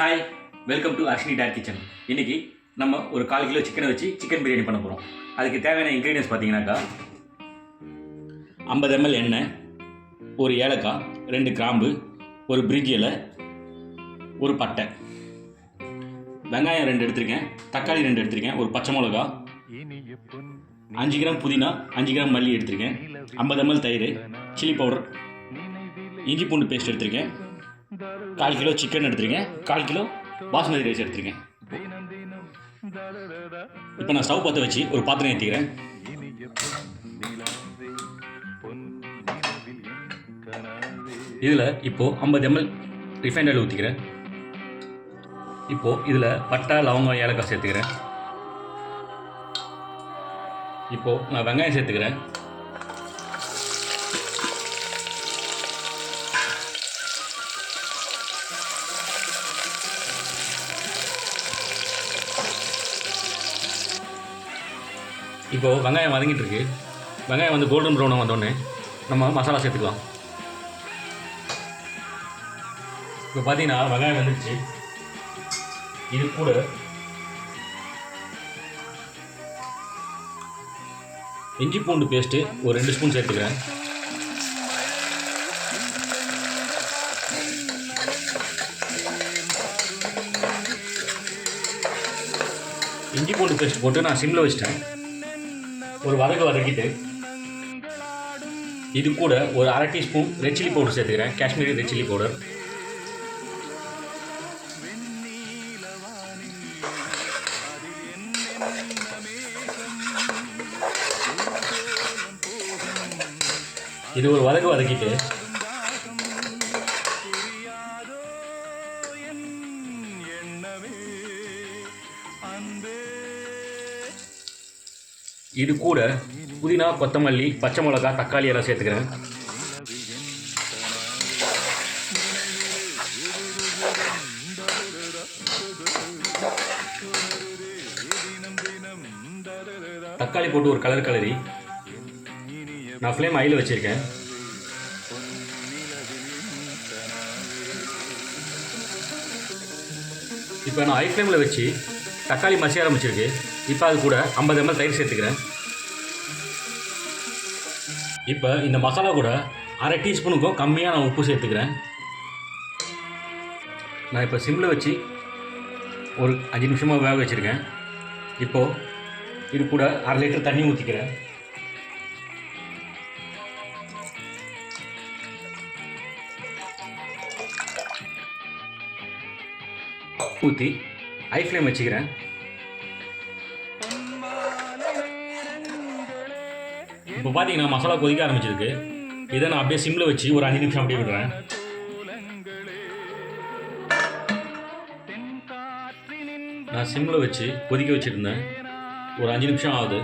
Hi welcome to Arshini date kitchen இன்றைக்கி நம்ம ஒரு கால் கிலோ சிக்கனை வச்சு சிக்கன் பிரியாணி பண்ண போகிறோம் அதுக்கு தேவையான இன்க்ரீடியன்ஸ் பார்த்தீங்கன்னாக்கா ஐம்பது எம்எல் எண்ணெய் ஒரு ஏலக்காய் ரெண்டு கிராம்பு ஒரு பிரிட்ஜ் இலை ஒரு பட்டை. வெங்காயம் ரெண்டு எடுத்திருக்கேன் தக்காளி ரெண்டு எடுத்திருக்கேன் ஒரு பச்சை மிளகா அஞ்சு கிராம் புதினா அஞ்சு கிராம் மல்லி எடுத்திருக்கேன் ஐம்பது எம்எல் தயிர் சில்லி பவுடர் இஞ்சி பூண்டு பேஸ்ட் எடுத்திருக்கேன். கால் கிலோ சிக்கன் எடுத்துருங்க. கால் கிலோ பாஸ்மதி ரைஸ் எடுத்திருக்கேன் இப்போ நான் ஸ்டவ் பற்ற வச்சு ஒரு பாத்திரம் ஏற்றிக்கிறேன் இதில் இப்போது ஐம்பது எம்எல் ரிஃபைண்ட் ஆயில் ஊற்றிக்கிறேன் இப்போது இதில் பட்டை லவங்கம் ஏலக்காய் சேர்த்துக்கிறேன். இப்போது நான் வெங்காயம் சேர்த்துக்கிறேன். இப்போது வெங்காயம் வதங்கிட்டு இருக்கு வெங்காயம் வந்து கோல்டன் ப்ரௌனாக வந்தோடனே நம்ம மசாலா சேர்த்துக்கலாம். இப்போ பார்த்தீங்கன்னா வெங்காயம் வந்துடுச்சு இது கூட இஞ்சி பூண்டு பேஸ்ட்டு ஒரு ரெண்டு ஸ்பூன் சேர்த்துக்கிறேன். இஞ்சி பூண்டு பேஸ்ட் போட்டு நான் சிம்மில் வச்சிட்டேன். ஒரு வதக்கு வதக்கிட்டு இது கூட ஒரு அரை டீஸ்பூன் ரெட் சில்லி பவுடர் சேர்த்துக்கிறேன். காஷ்மீரி ரெட் சில்லி பவுடர் இது ஒரு வதக்கு வதக்கிட்டு இது கூட புதினா கொத்தமல்லி பச்சை மிளகா தக்காளி எல்லாம் சேர்த்துக்கிறேன். தக்காளி போட்டு ஒரு கலர் கலரி. நான் ஃப்ளேம் ஐயில் வச்சுருக்கேன். இப்போ நான் ஐ ஃப்ளேமில் வச்சு தக்காளி மசிய ஆரம்பிச்சிருக்கு. இப்போ அது கூட ஐம்பது எம்எல் தயிர் சேர்த்துக்கிறேன். இப்போ இந்த மசாலா கூட அரை டீஸ்பூனுக்கும் கம்மியாக நான் உப்பு சேர்த்துக்கிறேன். நான் இப்போ சிம்மில் வச்சு ஒரு அஞ்சு நிமிஷமாக வேக வச்சுருக்கேன். இப்போது இது கூட அரை லிட்டர் தண்ணி ஊற்றிக்கிறேன் ஊற்றி ஐ ஃப்ளேம் வச்சுக்கிறேன். இப்போ பார்த்தீங்கன்னா மசாலா கொதிக்க ஆரம்பிச்சிருக்கு. இதை நான் அப்படியே சிம்மில் வச்சு ஒரு அஞ்சு நிமிஷம் அப்படியே விடுறேன். நான் சிம்மில் வச்சு கொதிக்க வச்சுருந்தேன். ஒரு அஞ்சு நிமிஷம் ஆகுது.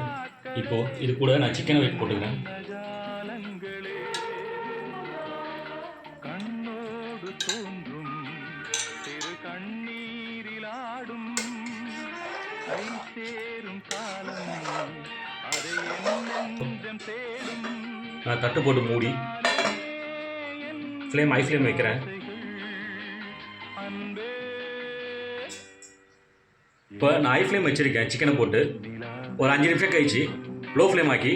இப்போது இது கூட நான் சிக்கனை வெயிட் போட்டுக்கிறேன். கை சேரும் காலம் அதை என்னெஞ்சம் தேடும். நான் தட்டு போட்டு மூடி. ஃப்ளேம் ஐ ஃப்ளேம் வைக்கிறேன். இப்போ நான் ஐ ஃப்ளேம் வச்சுருக்கேன் சிக்கனை போட்டு. ஒரு அஞ்சு நிமிஷம் கழிச்சு லோ ஃப்ளேம் ஆக்கி.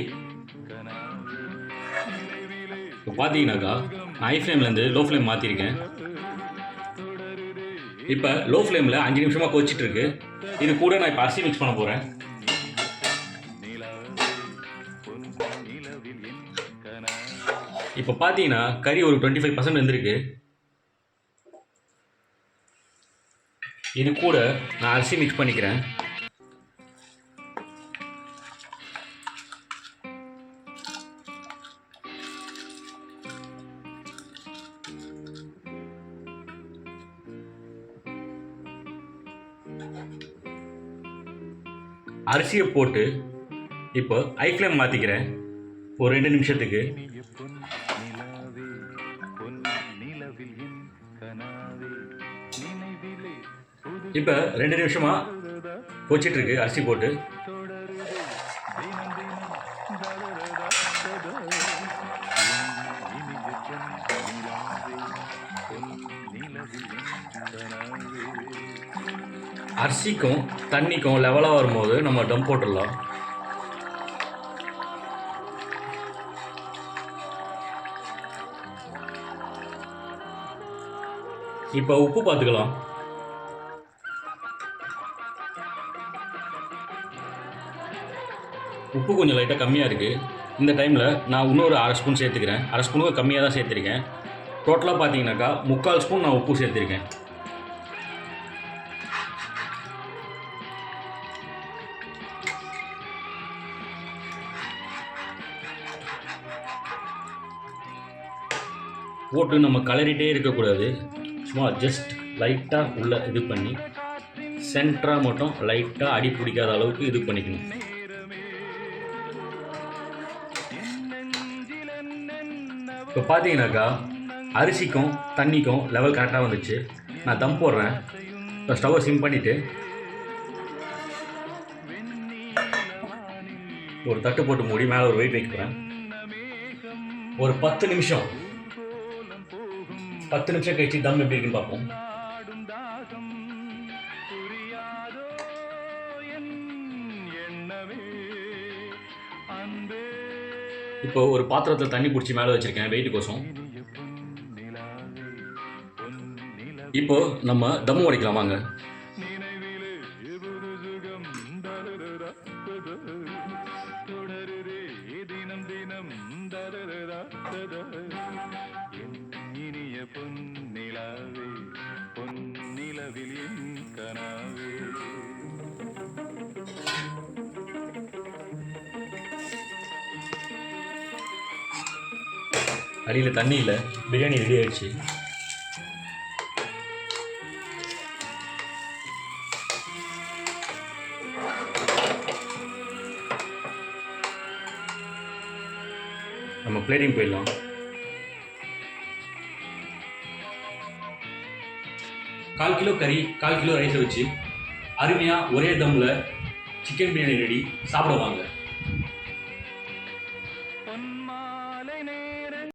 இப்போ பார்த்தீங்கன்னாக்கா நான் ஐ ஃப்ளேம்லேருந்து லோ ஃப்ளேம் மாற்றிருக்கேன் இப்போ லோ ஃப்ளேமில் அஞ்சு நிமிஷமாக கொதிச்சிட்டு இருக்கு. இது கூட நான் இப்போ அரிசி மிக்ஸ் பண்ண போகிறேன் இப்போ பார்த்தீங்கன்னா கறி ஒரு டுவெண்ட்டி ஃபைவ் பர்சன்ட் வந்துருக்கு. இது கூட நான் அரிசி மிக்ஸ் பண்ணிக்கிறேன். அரிசியை போட்டு இப்போ ஐ ஃப்ளேம் மாற்றிக்கிறேன் ஒரு ரெண்டு நிமிஷத்துக்கு. இப்போ ரெண்டு நிமிஷமாக கொச்சிட்ருக்கு அரிசி போட்டு. அரிசிக்கும் தண்ணிக்கும் லெவலாக வரும்போது நம்ம டம் போட்டுடலாம். இப்போ உப்பு பார்த்துக்கலாம். உப்பு கொஞ்சம் லைட்டாக கம்மியாக இருக்குது இந்த டைமில் நான் இன்னொரு அரை ஸ்பூன் சேர்த்துக்கிறேன். அரை ஸ்பூனுக்கு கம்மியாக தான் சேர்த்துருக்கேன். டோட்டலாக பார்த்தீங்கன்னாக்கா முக்கால் ஸ்பூன் நான் உப்பு சேர்த்துருக்கேன். போட்டு நம்ம கலரிட்டே இருக்கக்கூடாது. சும்மா ஜஸ்ட் லைட்டாக உள்ள இது பண்ணி சென்டராக மட்டும் லைட்டாக அடி பிடிக்காத அளவுக்கு இது பண்ணிக்கணும். இப்போ பார்த்தீங்கன்னாக்கா அரிசிக்கும் தண்ணிக்கும் லெவல் கரெக்டாக வந்துச்சு. நான் தம் போடுறேன். இப்போ ஸ்டவ்வை சிம் பண்ணிவிட்டு ஒரு தட்டு போட்டு மூடி மேலே ஒரு வெயிட் வைக்கிறேன். ஒரு பத்து நிமிஷம். பத்து நிமிஷம் கழிச்சு தம் எப்படி இருக்குன்னு பார்ப்போம். புரியாதோ அன்பே. இப்போ ஒரு பாத்திரத்தில் தண்ணி பிடிச்சி மேலே வச்சுருக்கேன் வெயிட் கோசம் இப்போ நம்ம தம் உடைக்கலாம் வாங்க அடியில் தண்ணி இல்லை பிரியாணி ரெடி ஆயிடுச்சு. நம்ம பிளேட்டிங் போயிடலாம். கால் கிலோ கறி கால் கிலோ ரைஸை வச்சு அருமையாக ஒரே தம்மில் சிக்கன் பிரியாணி ரெடி சாப்பிடுவாங்க